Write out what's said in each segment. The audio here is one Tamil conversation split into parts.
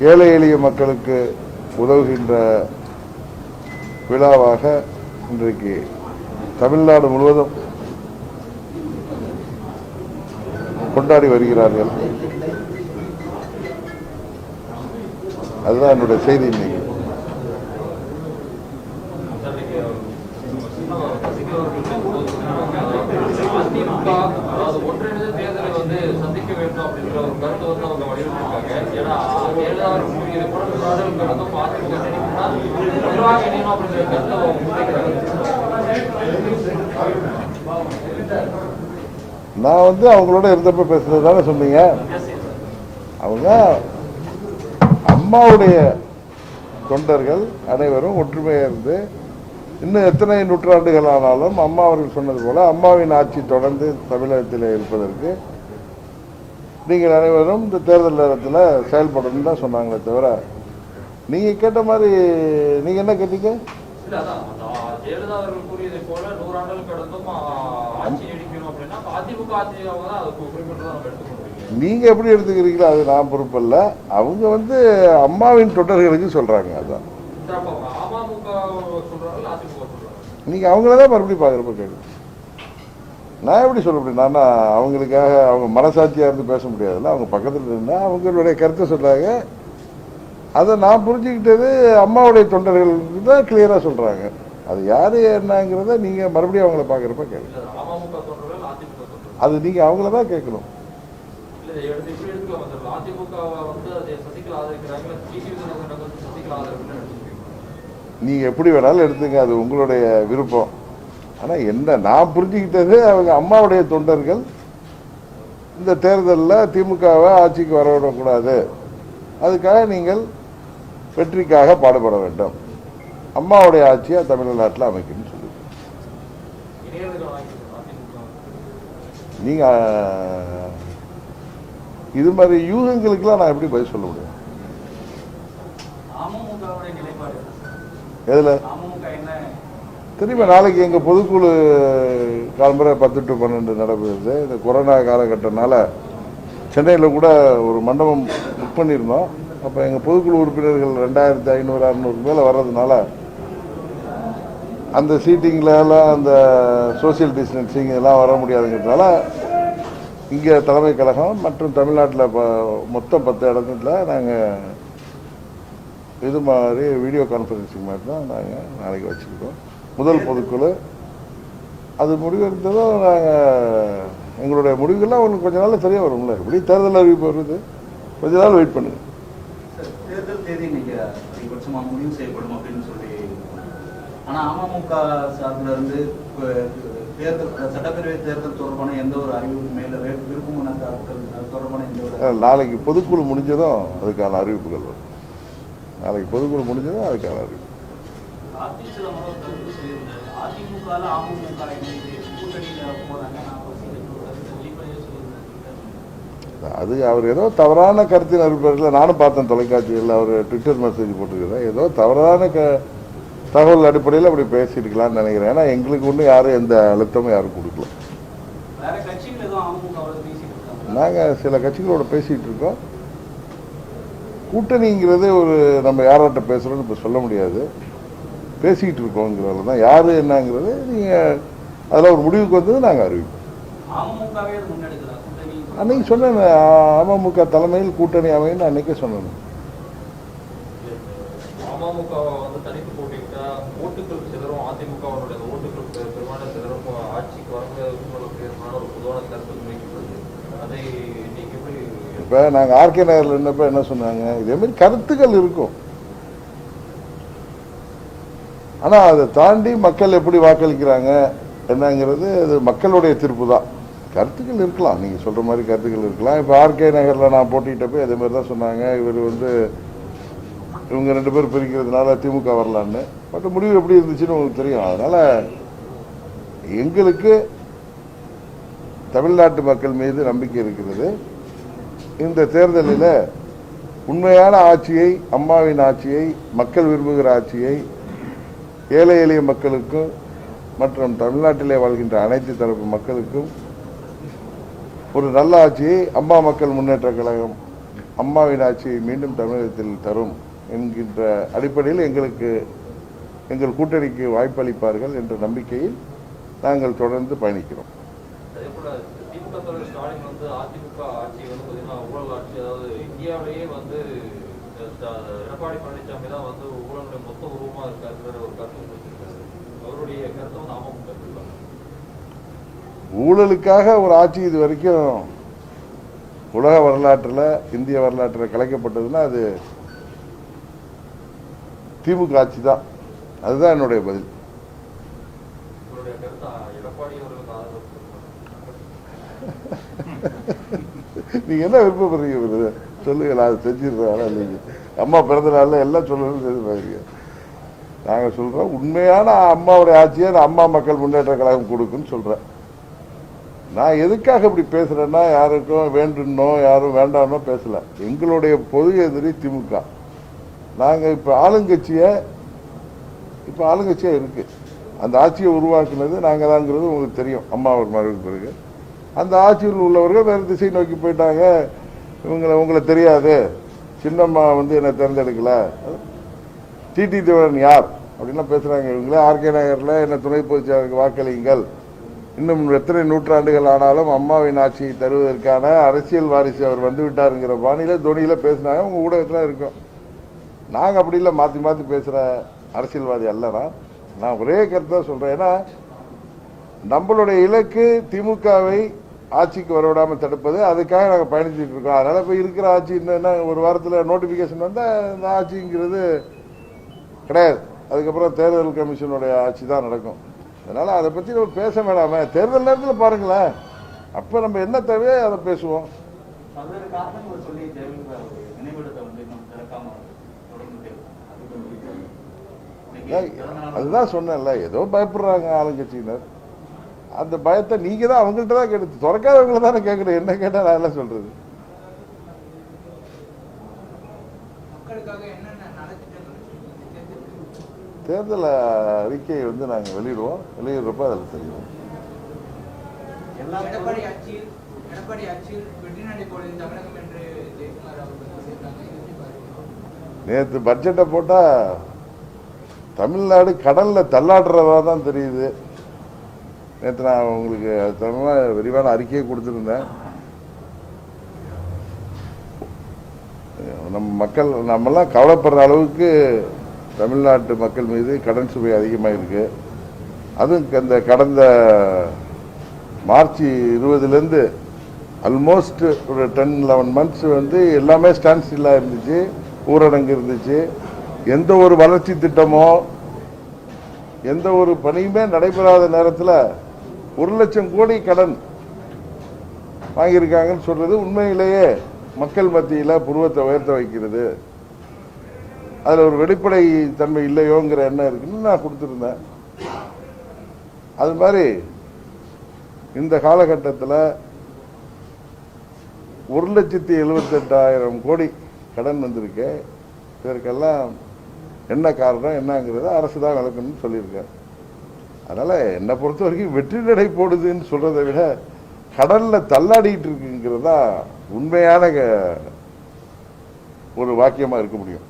ஏழை எளிய மக்களுக்கு உதவுகின்ற விழாவாக இன்றைக்கு தமிழ்நாடு முழுவதும் கொண்டாடி வருகிறார்கள் அதுதான் என்னுடைய செய்தி இன்னைக்கு Thank you ஒன்றிணைந்த தேர்தலை வந்து சந்திக்க வேண்டும் அப்படின்ற ஒரு கருத்தை வந்து அவங்க வலியுறுத்திருக்காங்க ஏன்னா இணையணும் கருத்தை நான் வந்து அவங்களோட இருந்தப்ப பேசுறது தானே சொன்னீங்க? அவங்க அம்மாவுடைய தொண்டர்கள் அனைவரும் ஒற்றுமையாக இருந்து இன்னும் எத்தனை நூற்றாண்டுகள் ஆனாலும் அம்மா அவர்கள் சொன்னது போல அம்மாவின் ஆட்சி தொடர்ந்து தமிழகத்தில் இருப்பதற்கு நீங்கள் அனைவரும் இந்த தேர்தல் நேரத்தில் செயல்படணும்னு தான் சொன்னாங்களே தவிர நீங்கள் கேட்ட மாதிரி நீங்கள் என்ன கேட்டீங்க? நீங்கள் எப்படி எடுத்துக்கிறீங்களோ அது நான் பொறுப்பல்ல. அவங்க வந்து அம்மாவின் தொண்டர்களுக்கு சொல்கிறாங்க அதான். நீங்கள் அவங்கள தான் மறுபடியும் பார்க்குறப்ப கேள்வி நான் எப்படி சொல்ல முடியும்? நான் அவங்களுக்காக அவங்க மனசாட்சியாக இருந்து பேச முடியாதுல்ல. அவங்க பக்கத்தில் இருந்தால் அவங்களுடைய கருத்தை சொல்கிறாங்க அதை நான் புரிஞ்சுக்கிட்டது அம்மாவுடைய தொண்டர்களுக்கு தான் கிளியராக சொல்கிறாங்க அது யார் என்னங்கிறத நீங்கள் மறுபடியும் அவங்கள பார்க்குறப்ப சொல்றாங்க அது நீங்கள் அவங்கள தான் கேட்கணும். நீங்கள் எப்படி வேணாலும் எடுத்துங்க. அது உங்களுடைய விருப்பம். ஆனால் என்ன நான் புரிஞ்சுக்கிட்டது அவங்க அம்மாவுடைய தொண்டர்கள் இந்த தேர்தலில் திமுகவை ஆட்சிக்கு வரவிடக்கூடாது. அதுக்காக நீங்கள் வெற்றிக்காக பாடுபட வேண்டும். அம்மாவுடைய ஆட்சியை தமிழ்நாட்டில் அமைக்கணும்னு சொல்லி நீங்கள் இது மாதிரி யூகங்களுக்கெல்லாம் நான் எப்படி பதில் சொல்ல முடியும்? எதில்? திரும்ப நாளைக்கு எங்கள் பொதுக்குழு காலம்பரை பத்து டு பன்னெண்டு நடக்குது. இந்த கொரோனா காலகட்டத்தினால சென்னையில் கூட ஒரு மண்டபம் புக் பண்ணியிருந்தோம். அப்போ எங்கள் பொதுக்குழு உறுப்பினர்கள் ரெண்டாயிரத்தி ஐநூறு அறநூறு மேலே வர்றதுனால அந்த சீட்டிங்கிலலாம் அந்த சோஷியல் டிஸ்டன்சிங் இதெல்லாம் வர முடியாதுங்கிறதுனால இங்கே தலைமை கழகம் மற்றும் தமிழ்நாட்டில் இப்போ மொத்தம் பத்து இடத்துல நாங்கள் இது மாதிரி வீடியோ கான்ஃபரன்சிங் மாதிரி தான் நாங்கள் நாளைக்கு வச்சுருக்கோம் முதல் பொதுக்குழு. அது முடிவெடுத்ததும் நாங்கள் எங்களுடைய முடிவுகள்லாம் உங்களுக்கு கொஞ்ச நாள்ல சரியாக வரும்ல. எப்படி தேர்தல் அறிவிப்பு வருது. கொஞ்ச நாள் வெயிட் பண்ணுங்க. தேர்தல் தேதி இன்னைக்கு அதிகபட்சமா முடிவு செய்யப்படும் அப்படின்னு சொல்லி ஆனா அமமுக சார்பில் இருந்து இப்ப தேர்தல் சட்டப்பேரவை தேர்தல் தொடர்பான எந்த ஒரு அறிவிப்பு மேல விருப்பமான தொடர்பான எந்த ஒரு நாளைக்கு பொதுக்குழு முடிஞ்சதும் அதுக்கான அறிவிப்புகள் வரும். நாளைக்கு பொதுக்குழு முடிஞ்சதும் அதுக்கான அறிவிப்பு. கார்த்திக் சிதம்பரம் ஒரு சொல்லியிருந்தாரு அமமுக நான் அது அவர் ஏதோ தவறான கருத்தின் அடிப்படையில் நானும் பார்த்தேன் தொலைக்காட்சியில் அவர் ட்விட்டர் மெசேஜ் போட்டிருக்கிறேன் ஏதோ தவறான க தகவல் அடிப்படையில் அப்படி பேசியிருக்கலாம்னு நினைக்கிறேன். ஏன்னா எங்களுக்கு ஒன்றும் யாரும் எந்த அழுத்தமும் யாரும் கொடுக்கல. நாங்கள் சில கட்சிகளோட பேசிகிட்டு இருக்கோம். கூட்டணிங்கிறது ஒரு நம்ம யார்கிட்ட பேசுகிறோன்னு இப்போ சொல்ல முடியாது. பேசிக்கிட்டு இருக்கோங்கிறதுல தான். யார் என்னங்கிறது நீங்கள் அதில் ஒரு முடிவுக்கு வந்தது நாங்கள் அறிவிப்போம். அன்னைக்கு சொன்னேன் அமமுக தலைமையில் கூட்டணி அமைன்னு அன்னைக்கே சொன்னேன். இப்போ நாங்கள் ஆர்கே நகரில் இருந்தப்ப என்ன சொன்னாங்க? இதே மாதிரி கருத்துக்கள் இருக்கும். ஆனால் அதை தாண்டி மக்கள் எப்படி வாக்களிக்கிறாங்க என்னங்கிறது அது மக்களுடைய தீர்ப்பு தான் கருத்துக்கள் இருக்கலாம். நீங்கள் சொல்கிற மாதிரி கருத்துக்கள் இருக்கலாம். இப்போ ஆர்கே நகரில் நான் போட்டிட்டப்போ அதே மாதிரி தான் சொன்னாங்க. இவர் வந்து இவங்க ரெண்டு பேர் பிரிக்கிறதுனால திமுக வரலான்னு. பட் முடிவு எப்படி இருந்துச்சுன்னு உங்களுக்கு தெரியும். அதனால் எங்களுக்கு தமிழ்நாட்டு மக்கள் மீது நம்பிக்கை இருக்கிறது. இந்த தேர்தலில் உண்மையான ஆட்சியை அம்மாவின் ஆட்சியை மக்கள் விரும்புகிற ஆட்சியை ஏழை எளிய மக்களுக்கும் மற்றும் தமிழ்நாட்டிலே வாழ்கின்ற அனைத்து தரப்பு மக்களுக்கும் ஒரு நல்ல ஆட்சியை அம்மா மக்கள் முன்னேற்ற கழகம் அம்மாவின் ஆட்சியை மீண்டும் தமிழகத்தில் தரும் என்கின்ற அடிப்படையில் எங்களுக்கு எங்கள் கூட்டணிக்கு வாய்ப்பளிப்பார்கள் என்ற நம்பிக்கையில் நாங்கள் தொடர்ந்து பயணிக்கிறோம். திமுக தலைவர் ஸ்டாலின் வந்து அதிமுக ஆட்சி வந்து பார்த்தீங்கன்னா ஊழல் ஆட்சி அதாவது இந்தியாவிலேயே வந்து எடப்பாடி பழனிசாமி தான் வந்து ஊழலுடைய மொத்த உருவமா இருக்காருங்கிற ஒரு கருத்து அவருடைய கருத்தை வந்து அமமுக ஊழலுக்காக ஒரு ஆட்சி இது வரைக்கும் உலக வரலாற்றில் இந்திய வரலாற்றில் கலைக்கப்பட்டதுன்னா அது திமுக ஆட்சி தான். அதுதான் என்னுடைய பதில். உங்களுடைய கருத்து? அஹ், எடப்பாடி அவர்களுக்கு ஆதரவு நீங்க என்ன விருப்பப்படுறீங்க? சொல்லுங்க நான் செஞ்சிடுறேன் இல்லைங்க அம்மா பிறந்த நாள்ல எல்லாம் சொல்லணும்னு எதிர்பார்க்குறீங்க நாங்கள் சொல்கிறோம் உண்மையான அம்மாவுடைய ஆட்சியை அம்மா மக்கள் முன்னேற்ற கழகம் கொடுக்குன்னு சொல்கிறேன் நான் எதுக்காக இப்படி பேசுகிறேன்னா யாருக்கும் வேண்டுன்னோ யாரும் வேண்டாம்னோ பேசலை. எங்களுடைய பொது எதிரி திமுக. நாங்கள் இப்போ ஆளுங்கட்சியை இப்போ ஆளுங்கட்சியாக இருக்குது அந்த ஆட்சியை உருவாக்குனது நாங்கள் தாங்கிறது உங்களுக்கு தெரியும் அம்மா ஒரு மறைவுக்கு பிறகு. அந்த ஆட்சியில் உள்ளவர்கள் வேறு திசை நோக்கி போயிட்டாங்க. இவங்களை உங்களை தெரியாது. சின்னம்மா வந்து என்னை தேர்ந்தெடுக்கல. டிடி தேவன் யார்? அப்படின்லாம் பேசுறாங்க இவங்களே. ஆர்கே நகர்ல என்ன துணை பொதுச்செயலருக்கு வாக்களியுங்கள். இன்னும் எத்தனை நூற்றாண்டுகள் ஆனாலும் அம்மாவின் ஆட்சியை தருவதற்கான அரசியல் வாரிசு அவர் வந்துவிட்டாருங்கிற விட்டாருங்கிற பாணியில துணியில பேசினாங்க. உங்க ஊடகத்துல இருக்கும். நாங்க அப்படி இல்லை மாத்தி மாத்தி பேசுற அரசியல்வாதி அல்லனா நான் ஒரே கருத்தை சொல்றேன். ஏன்னா நம்மளுடைய இலக்கு திமுகவை ஆட்சிக்கு வரவிடாம தடுப்பது அதுக்காக நாங்க பயணிச்சுட்டு இருக்கோம். அதனால இப்ப இருக்கிற ஆட்சி என்ன ஒரு வாரத்துல நோட்டிபிகேஷன் வந்தா இந்த ஆட்சிங்கிறது கிடையாது. அதுக்கப்புறம் தேர்தல் கமிஷனுடைய ஆட்சி தான் நடக்கும். அதனால அதை பத்தி நம்ம பேச வேணாமே. தேர்தல் நேரத்தில் பாருங்களேன். அப்ப நம்ம என்ன தேவையோ அதை பேசுவோம். அதுதான் சொன்னேன்ல. ஏதோ பயப்படுறாங்க ஆளுங்கட்சியினர். அந்த பயத்தை நீங்க தான் அவங்கள்ட்ட தான் கேட்டு திறக்காதவங்கள தானே கேட்கணும். என்ன கேட்டா நான் என்ன சொல்றது? தேர்தல் அறிக்கையை வந்து நாங்கள் வெளியிடுவோம். வெளியிடுறப்ப அதில் தெரியும். நேற்று பட்ஜெட்டை போட்டால் தமிழ்நாடு கடலில் தள்ளாடுறதா தான் தெரியுது. நேற்று நான் உங்களுக்கு அது விரிவான அறிக்கையை கொடுத்துருந்தேன். நம் மக்கள் நம்மெல்லாம் கவலைப்படுற அளவுக்கு தமிழ்நாட்டு மக்கள் மீது கடன் சுவை அதிகமாக இருக்குது அதுவும் அந்த கடந்த மார்ச் இருபதுலேருந்து ஆல்மோஸ்ட் ஒரு டென் லெவன் மந்த்ஸ் வந்து எல்லாமே ஸ்டாண்ட் ஸ்டில்லாக இருந்துச்சு ஊரடங்கு இருந்துச்சு. எந்த ஒரு வளர்ச்சி திட்டமோ எந்த ஒரு பணியுமே நடைபெறாத நேரத்தில் ஒரு லட்சம் கோடி கடன் வாங்கியிருக்காங்கன்னு சொல்றது உண்மையிலேயே மக்கள் மத்தியில் புருவத்தை உயர்த்த வைக்கிறது. அதில் ஒரு வெளிப்படை தன்மை இல்லையோங்கிற எண்ணம் இருக்குன்னு நான் கொடுத்துருந்தேன். அது மாதிரி இந்த காலகட்டத்தில் ஒரு லட்சத்தி எழுபத்தெட்டாயிரம் கோடி கடன் வந்திருக்கு. இதற்கெல்லாம் என்ன காரணம் என்னங்கிறத அரசு தான் விளக்கணும்னு சொல்லியிருக்காரு. அதனால் என்னை பொறுத்த வரைக்கும் வெற்றி நடை போடுதுன்னு சொல்றதை விட கடலில் தள்ளாடிக்கிட்டு இருக்குங்கிறது தான் உண்மையான க- ஒரு வாக்கியமாக இருக்க முடியும்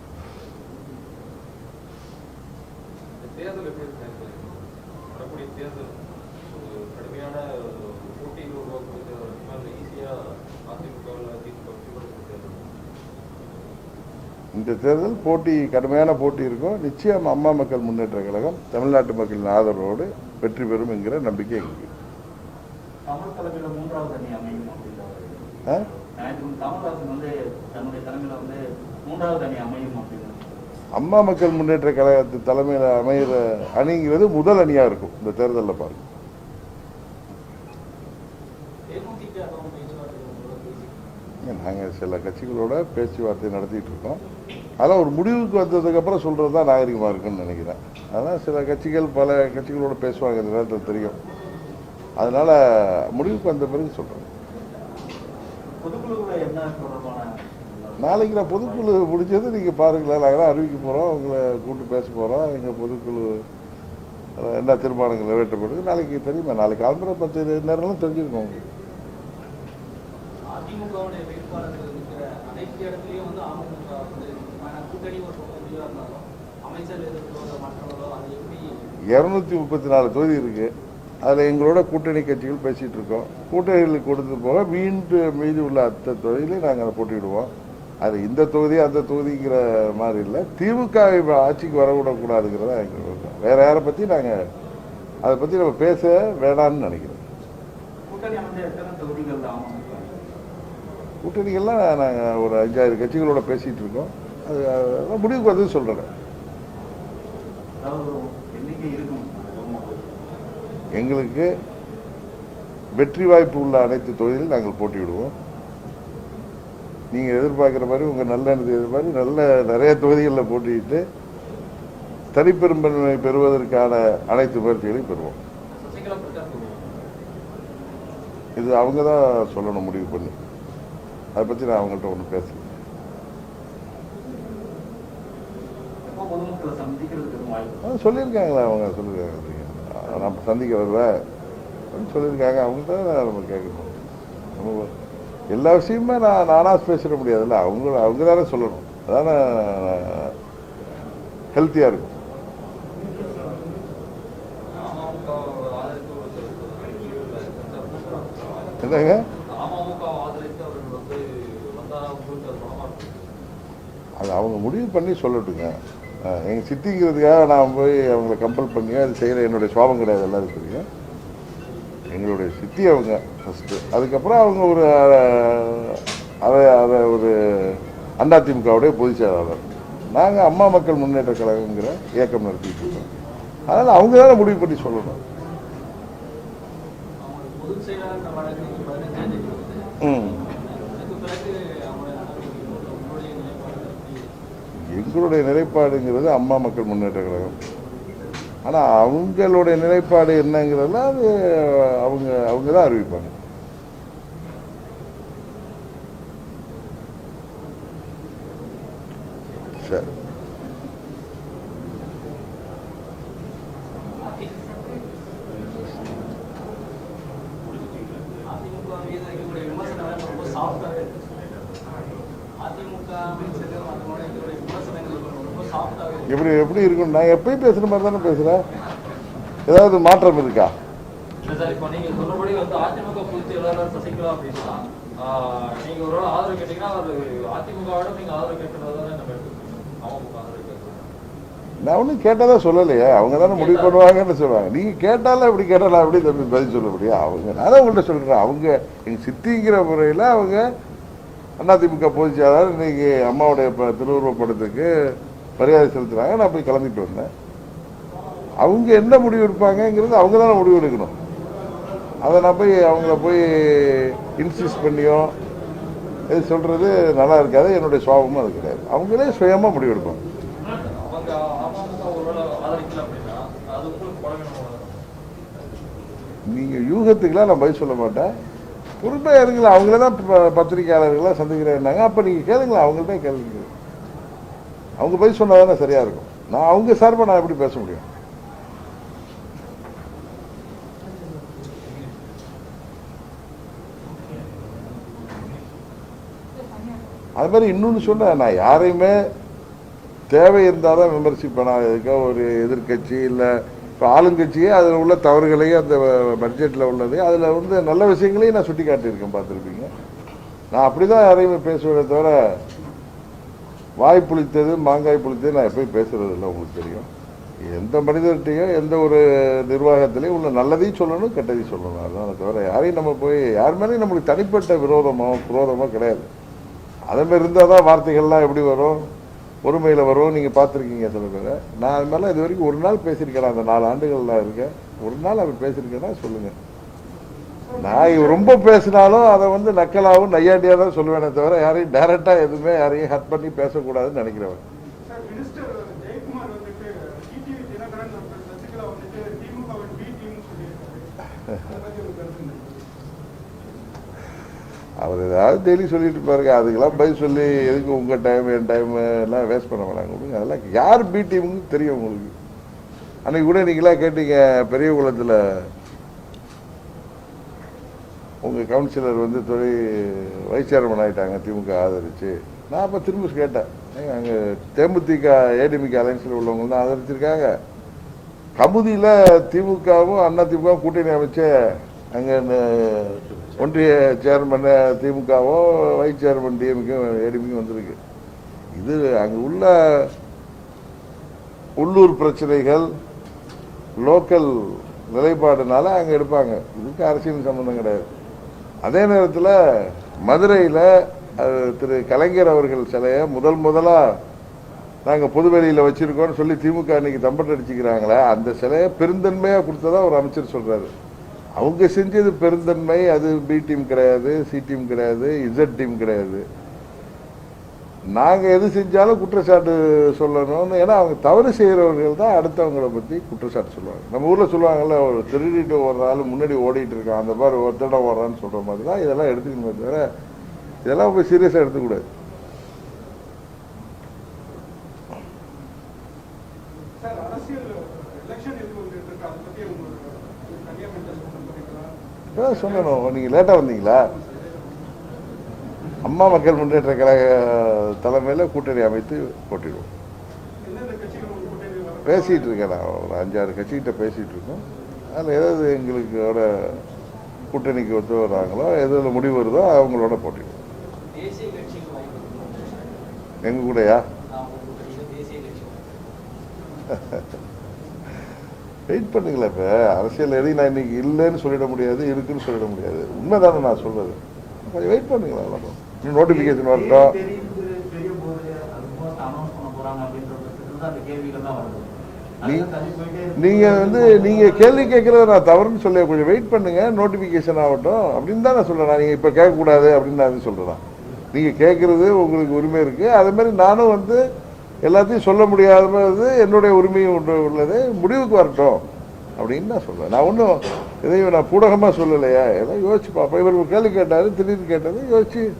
இந்த தேர்தல் எப்படி இருக்கு வரக்கூடிய தேர்தல் ஒரு கடுமையான போட்டியில் உருவாக்கக்கூடிய தேர்தல் இருக்குமா இல்லை ஈஸியா அதிமுகவில் திமுக வெற்றி பெறக்கூடிய தேர்தல் இந்த தேர்தல் போட்டி கடுமையான போட்டி இருக்கும். நிச்சயம் அம்மா மக்கள் முன்னேற்ற கழகம் தமிழ்நாட்டு மக்களின் ஆதரவோடு வெற்றி பெறும் என்கிற நம்பிக்கை எங்களுக்கு. அம்மா மக்கள் முன்னேற்ற கழகத்து தலைமையில் அமைகிற அணிங்கிறது முதல் அணியா இருக்கும் இந்த தேர்தலில் பாருங்க. நாங்கள் சில கட்சிகளோட பேச்சுவார்த்தை நடத்திட்டு இருக்கோம். அதெல்லாம் ஒரு முடிவுக்கு வந்ததுக்கு அப்புறம் சொல்றது தான் நாகரிகமாக இருக்குன்னு நினைக்கிறேன். அதனால் சில கட்சிகள் பல கட்சிகளோட பேசுவாங்க இந்த நேரத்தில் தெரியும். அதனால முடிவுக்கு வந்த பிறகு தொடர்பான நாளைக்கு நான் பொதுக்குழு முடிஞ்சது நீங்கள் பாருங்களேன். நாங்கள் தான் அறிவிக்க போகிறோம் உங்களை கூட்டு பேச போகிறோம் எங்கள் பொதுக்குழு என்ன தீர்மானங்கள் நிறைவேற்றப்படுது. நாளைக்கு தெரியுமா? நாளைக்கு ஆந்திர பத்து நேரம்லாம் தெரிஞ்சிருக்கோம் உங்களுக்கு. அதிமுகவுடைய வேட்பாளர்கள் இருக்கிற அனைத்து இடத்துலயும் வந்து அமமுக வந்து இரநூத்தி முப்பத்தி நாலு தொகுதி இருக்கு. அதில் எங்களோட கூட்டணி கட்சிகள் பேசிட்டு இருக்கோம். கூட்டணிகளுக்கு கொடுத்து போக மீண்டும் மீதி உள்ள அத்த தொகுதியிலையும் நாங்கள் போட்டியிடுவோம். அது இந்த தொகுதி அந்த தொகுதிங்கிற மாதிரி இல்லை. திமுக ஆட்சிக்கு வரவிடக்கூடாதுங்கிறதா எங்களுக்கு வேற யாரை பற்றி நாங்கள் அதை பற்றி நம்ம பேச வேணான்னு நினைக்கிறோம். கூட்டணிகள்லாம் நாங்கள் ஒரு அஞ்சாயிரம் கட்சிகளோட பேசிட்டு இருக்கோம். அது முடிவுக்கு வந்து சொல்கிறேன் எங்களுக்கு வெற்றி வாய்ப்பு உள்ள அனைத்து தொகுதியிலும் நாங்கள் போட்டியிடுவோம். நீங்கள் எதிர்பார்க்குற மாதிரி உங்கள் நல்ல எதிர்பார்த்து நல்ல நிறைய தொகுதிகளில் போட்டியிட்டு தனிப்பெரும்பான்மை பெறுவதற்கான அனைத்து முயற்சிகளையும் பெறுவோம். இது அவங்க தான் சொல்லணும் முடிவு பண்ணி. அதை பற்றி நான் அவங்கள்ட்ட ஒன்றும் பேசல. பொதுமக்களை சந்திக்கிறதுக்கு வாய்ப்பு சொல்லியிருக்காங்களா அவங்க சொல்லியிருக்காங்க. நான் சந்திக்க வருவேன் சொல்லியிருக்காங்க. அவங்க தான் நம்ம கேட்கணும். நம்ம எல்லா விஷயமுமே நான் நானாக பேசிட முடியாதுல்ல. அவங்க அவங்க தானே சொல்லணும். அதானே ஹெல்த்தியாக இருக்கும். என்னங்க? அது அவங்க முடிவு பண்ணி சொல்லட்டுங்க. அஹ் எங்க சித்திங்கிறதுக்காக நான் போய் அவங்கள கம்பல் பண்ணி அது செய்கிற என்னுடைய சுவாபம் கிடையாது எல்லாரும் தெரியும் எங்களுடைய சித்தி அவங்க ஃபஸ்ட்டு அதுக்கப்புறம் அவங்க ஒரு அதை அதை ஒரு அதிமுகவுடைய பொதுச் செயலாளர். நாங்கள் அம்மா மக்கள் முன்னேற்ற கழகங்கிற இயக்கம் நடத்திட்டு இருக்கோம். அதனால் அவங்க தானே முடிவு பண்ணி சொல்லணும். ம் அதுக்கு பிறகு அவங்க உங்களுடைய நிலைப்பாடு எப்படி எங்களுடைய நிலைப்பாடுங்கிறது அம்மா மக்கள் முன்னேற்ற கழகம். ஆனால் அவங்களுடைய நிலைப்பாடு என்னங்கிறதுல அது அவங்க அவங்க தான் அறிவிப்பாங்க. சரி அதிமுக மீது இருக்கக்கூடிய விமர்சனங்கள் ரொம்ப சாஃப்டாகவே இருக்கு அதிமுக அமைச்சர்கள் அதனோட எங்களுடைய விமர்சனங்கள் ரொம்ப சாஃப்டாகவே இருக்கு எப்படி இருக்கும். நான் எப்பயும் பேசுகிற மாதிரி தானே பேசுகிறேன் ஏதாவது மாற்றம் இருக்கா? நான் ஒன்றும் கேட்டதா சொல்லலையே. அவங்க தானே முடிவு பண்ணுவாங்கன்னு சொல்லுவாங்க. நீங்கள் கேட்டாலும் எப்படி கேட்டாலும் அப்படி தம்பி பதில் சொல்ல முடியும் அவங்க நான் உங்கள்கிட்ட சொல்கிறேன் அவங்க எங்கள் சித்திங்கிற முறையில் அவங்க அதிமுக பொதுச் செயலாளர் இன்னைக்கு அம்மாவுடைய ப- திருவுருவப் படத்துக்கு மரியாதை செலுத்துறாங்க. நான் போய் கலந்துட்டு வந்தேன். அவங்க என்ன முடிவு எடுப்பாங்கங்கிறது அவங்க தானே முடிவு எடுக்கணும். அதை நான் போய் அவங்கள போய் இன்சிஸ்ட் பண்ணியோ இது சொல்கிறது நல்லா இருக்காது. என்னுடைய சுவாபமும் அது கிடையாது. அவங்களே சுயமாக முடிவு எடுப்பாங்க. நீங்கள் யூகத்துக்கெல்லாம் நான் பதில் சொல்ல மாட்டேன். பொறுமையாக இருங்களா அவங்கள தான் ப- பத்திரிக்கையாளர்களாக சந்திக்கிறேன்னாங்க. அப்போ நீங்கள் கேளுங்களா அவங்கள்ட்ட கேளுங்க. அவங்க பதில் சொன்னால் தானே சரியாக இருக்கும். நான் அவங்க சார்பாக நான் எப்படி பேச முடியும்? அது மாதிரி இன்னொன்று சொன்னேன் நான் யாரையுமே தேவை இருந்தால் தான் விமர்சிப்பேன்? நான் ஒரு எதிர்க்கட்சி இல்லை இப்போ ஆளுங்கட்சியே அதில் உள்ள தவறுகளையும் அந்த பட்ஜெட்டில் உள்ளது அதில் வந்து நல்ல விஷயங்களையும் நான் சுட்டி காட்டியிருக்கேன் பார்த்துருப்பீங்க. நான் அப்படி தான் யாரையுமே பேசுவேனே தவிர வாய் புளித்தது மாங்காய் புளித்தது நான் எப்பயும் பேசுறது இல்லை உங்களுக்கு தெரியும். எந்த மனிதர்கிட்டையும் எந்த ஒரு நிர்வாகத்திலையும் உள்ள நல்லதையும் சொல்லணும் கெட்டதையும் சொல்லணும். அதுதான் தவிர யாரையும் நம்ம போய் யார் மேலேயும் நம்மளுக்கு தனிப்பட்ட விரோதமோ குரோதமோ கிடையாது. அதே இருந்தால் தான் வார்த்தைகள்லாம் எப்படி வரும்? ஒருமையில் வரும். நீங்கள் பார்த்துருக்கீங்க சில பேரை. நான் அது மாதிரிலாம் இது வரைக்கும் ஒரு நாள் பேசியிருக்கேன். அந்த நாலு ஆண்டுகள்லாம் இருக்கேன். ஒரு நாள் அவர் பேசியிருக்கேன்னா சொல்லுங்கள் நான் ரொம்ப பேசினாலும் அதை வந்து நக்கலாகவும் நையாண்டியாக தான் சொல்லுவேனே தவிர யாரையும் டைரெக்டாக எதுவுமே யாரையும் ஹட் பண்ணி பேசக்கூடாதுன்னு நினைக்கிறவன்? அவர் ஏதாவது டெய்லி சொல்லிட்டு பாருங்க அதுக்கெல்லாம் பதில் சொல்லி எதுக்கு உங்கள் டைம் என் டைம் எல்லாம் வேஸ்ட் பண்ண வேணாங்க கொடுங்க. அதெல்லாம் யார் பி டீமுன்னு தெரியும் உங்களுக்கு. அன்னைக்கு கூட நீங்களாம் கேட்டீங்க பெரிய குளத்தில் உங்கள் கவுன்சிலர் வந்து துறை வைஸ் சேர்மன் ஆகிட்டாங்க திமுக ஆதரித்து நான் அப்போ திரும்ப கேட்டேன். அங்கே தேமுதிக ஏடிமிக அலைன்ஸில் உள்ளவங்க தான் ஆதரிச்சிருக்காங்க. கமுதியில் திமுகவும் அண்ணா திமுகவும் கூட்டணி அமைச்ச அங்கே ஒன்றிய சேர்மன் திமுகவோ வைஸ் சேர்மன் டிஎம்கும் ஏடிமிக்கும் வந்திருக்கு. இது அங்கே உள்ள உள்ளூர் பிரச்சனைகள் லோக்கல் நிலைப்பாடுனால அங்கே எடுப்பாங்க. இதுக்கு அரசியல் சம்மந்தம் கிடையாது. அதே நேரத்தில் மதுரையில் திரு கலைஞர் அவர்கள் சிலையை முதல் முதலாக நாங்கள் பொதுவெளியில் வச்சுருக்கோம்னு சொல்லி திமுக அன்னைக்கு தம்பட்டு அடிச்சுக்கிறாங்களே அந்த சிலையை பெருந்தன்மையாக கொடுத்ததா ஒரு அமைச்சர் சொல்கிறாரு அவங்க செஞ்சது பெருந்தன்மை அது பி டீம் கிடையாது சி டீம் கிடையாது இசட் டீம் கிடையாது. நாங்கள் எது செஞ்சாலும் குற்றச்சாட்டு சொல்லணும்னு ஏன்னா அவங்க தவறு செய்கிறவர்கள் தான் அடுத்தவங்கள பற்றி குற்றச்சாட்டு சொல்லுவாங்க. நம்ம ஊரில் சொல்லுவாங்கல்ல ஒரு திருடிட்டு ஒரு ஆள் முன்னாடி ஓடிட்டு இருக்கான் அந்த மாதிரி ஒரு தடவை ஓடுறான்னு சொல்கிற மாதிரி தான் இதெல்லாம் எடுத்துக்கணுமே தவிர இதெல்லாம் போய் சீரியஸாக எடுத்துக்கூடாது. சார் அரசியல் எலெக்ஷன் எது அம்மா மக்கள் முன்னேற்ற கழக தலைமையில் கூட்டணி அமைத்து போட்டிடுவோம். பேசிகிட்டு இருக்கேன் நான். ஒரு அஞ்சாறு கட்சிக்கிட்ட பேசிகிட்டு இருக்கோம். அதில் எதாவது எங்களுக்கோட கூட்டணிக்கு ஒத்து வர்றாங்களோ எதில் முடிவு வருதோ அவங்களோட போட்டிடுவோம். எங்கள் கூடயா? வெயிட் பண்ணுங்களேன் இப்போ. அரசியல் எதையும் நான் இன்னைக்கு இல்லைன்னு சொல்லிட முடியாது இருக்குன்னு சொல்லிட முடியாது. உண்மைதானே நான் சொல்கிறது கொஞ்சம் வெயிட் பண்ணுங்களேன் அவ்வளோ நோட்டிஃபிகேஷன் வரட்டும் தெரியுது, பெரிய போது almost announce பண்ண போறாங்க அப்படின்ற பட்சத்துல தான் அந்த கேள்விகள் தான் வருது. நீ- அதுக்கு தள்ளி போயிட்டே இருக்கு. நீங்க வந்து நீங்க கேள்வி கேட்கறத நான் தவறுன்னு சொல்ல கொஞ்சம் வெயிட் பண்ணுங்க. நோட்டிபிகேஷன் ஆகட்டும். அப்படின்னு தான் நான் சொல்றேன் நீங்க இப்ப கேட்க கூடாது அப்படின்னு நான் சொல்றேன். நீங்க கேட்கறது உங்களுக்கு உரிமை இருக்கு. அதே மாதிரி நானும் வந்து எல்லாத்தையும் சொல்ல முடியாதது என்னுடைய உரிமையும் உண்டு உள்ளது. முடிவுக்கு வரட்டும் அப்படின்னு நான் சொல்றேன். நான் ஒன்றும் எதையும் நான் பூடகமாக சொல்லலையா. எல்லாம் யோசிச்சு பார்ப்பேன். இவர் கேள்வி கேட்டாரு திடீர்னு கேட்டது யோசிச்சு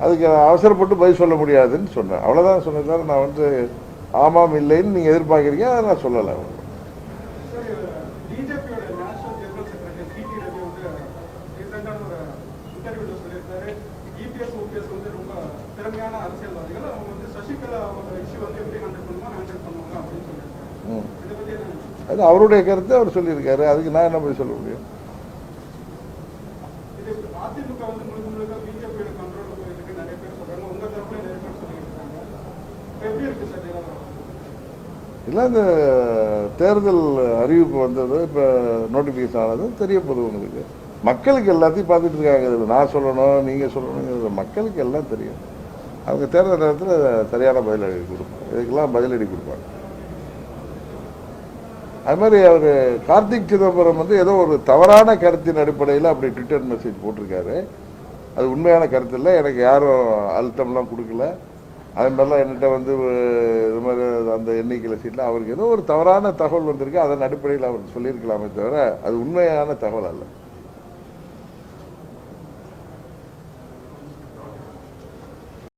அதுக்கு அவசரப்பட்டு பதில் சொல்ல முடியாதுன்னு சொன்னேன். அவ்வளோதான் சொன்னேன். நான் வந்து ஆமாம் இல்லைன்னு நீங்கள் எதிர்பார்க்குறீங்க அதை நான் சொல்லலை. அது அவருடைய கருத்தை அவர் சொல்லியிருக்காரு. அதுக்கு நான் என்ன போய் சொல்ல முடியும் இது அதிமுக வந்து முழுக்க முழுக்க பிஜேபியோட கண்ட்ரோல் போயிருக்கு நிறைய பேர் சொல்றாங்க உங்க தரப்புல நிறைய பேர் சொல்லிட்டு இருக்காங்க இப்ப எப்படி இருக்கு சார் இதெல்லாம் இல்லை இந்த தேர்தல் அறிவிப்பு வந்தது இப்போ நோட்டிஃபிகேஷன் ஆனது தெரிய போகுது உங்களுக்கு. மக்களுக்கு எல்லாத்தையும் பார்த்துட்டு இருக்காங்க நான் சொல்லணும் நீங்கள் சொல்லணுங்கிறது மக்களுக்கு எல்லாம் தெரியும். அவங்க தேர்தல் நேரத்தில் சரியான பதிலடி கொடுப்பாங்க. இதுக்கெல்லாம் பதிலடி கொடுப்பாங்க. அது மாதிரி அவர் கார்த்திக் சிதம்பரம் வந்து ஏதோ ஒரு தவறான கருத்தின் அடிப்படையில் அப்படி ட்விட்டர் மெசேஜ் போட்டிருக்காரு. அது உண்மையான கருத்து இல்லை. எனக்கு யாரும் அழுத்தம்லாம் கொடுக்கல. அதே மாதிரிலாம் என்கிட்ட வந்து இது மாதிரி அந்த எண்ணிக்கையில் சீட்டில் அவருக்கு ஏதோ ஒரு தவறான தகவல் வந்திருக்கு. அதன் அடிப்படையில் அவர் சொல்லியிருக்கலாமே தவிர அது உண்மையான தகவல் அல்ல.